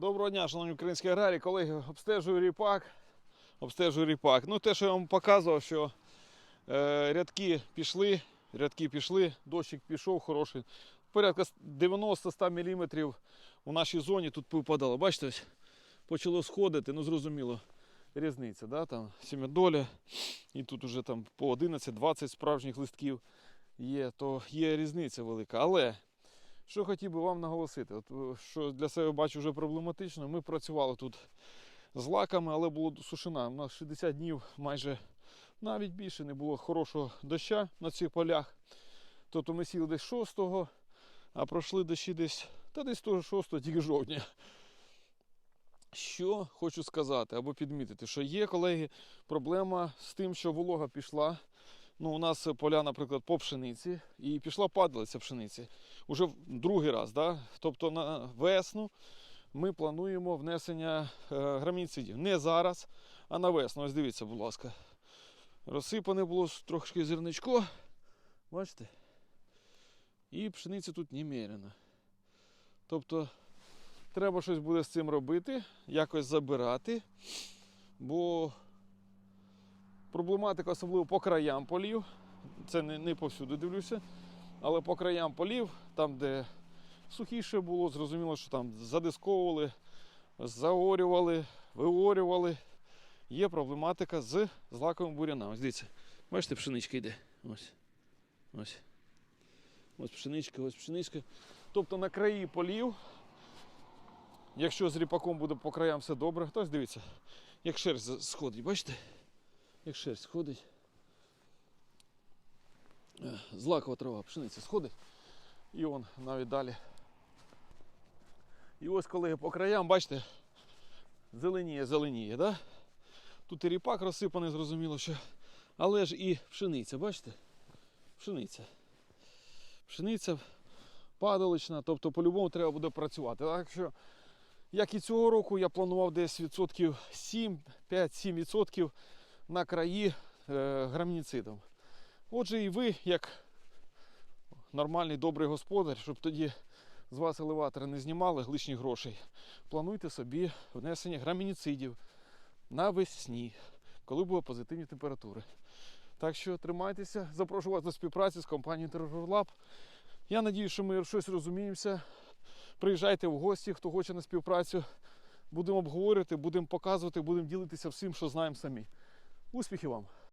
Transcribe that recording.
Доброго дня, шановні українські аграрії, колеги, обстежую ріпак. Обстежую ріпак. Ну, те, що я вам показував, що е, рядки пішли, рядки пішли, дощик пішов хороший. Порядка 90-100 мм у нашій зоні тут випадало. Бачите, почало сходити, ну зрозуміло, різниця, да? там сім'ядоля, і тут уже там по 11-20 справжніх листків є, то є різниця велика. Але що хотів би вам наголосити, От, е, що для себе бачу вже проблематично. Ми працювали тут з лаками, але було сушина. У нас 60 днів майже навіть більше не було хорошого доща на цих полях. Тобто ми сіли десь 6-го, а пройшли дощі десь, та десь того 6 тільки жовтня. Що хочу сказати або підмітити, що є, колеги, проблема з тим, що волога пішла. Ну, у нас поля, наприклад, по пшениці, і пішла падалиця пшениці. Уже другий раз. Да? Тобто на весну ми плануємо внесення е, граміцидів. Не зараз, а на весну. Ось дивіться, будь ласка. Розсипане було трошки зерничко. Бачите? І пшениці тут немерено. Тобто треба щось буде з цим робити, якось забирати, бо проблематика, особливо по краям полів. Це не, не повсюди дивлюся, але по краям полів, там, де сухіше було, зрозуміло, що там задисковували, заорювали, виорювали. Є проблематика з злаковим буряном. Ось дивіться, бачите, пшеничка йде. Ось. Ось. Ось пшеничка, ось пшеничка. Тобто на краї полів, якщо з ріпаком буде по краям все добре, то дивіться, як шерсть сходить, бачите? Як шерсть сходить. Е, Злакова трава, пшениця сходить. І он навіть далі. І ось, колеги, по краям, бачите, зеленіє, зеленіє, да? Тут і ріпак розсипаний, зрозуміло, що. Але ж і пшениця, бачите? Пшениця. Пшениця падалична, тобто по-любому треба буде працювати. Так що, як і цього року, я планував десь відсотків 7, 5-7 відсотків на краї е, грамніцидом. Отже, і ви, як нормальний добрий господар, щоб тоді з вас елеватори не знімали лишніх грошей, плануйте собі внесення грамініцидів навесні, коли будуть позитивні температури. Так що тримайтеся, запрошую вас до співпраці з компанією Terror Я надію, що ми щось розуміємося. Приїжджайте в гості, хто хоче на співпрацю. Будемо обговорювати, будемо показувати, будемо ділитися всім, що знаємо самі. Успіхів вам!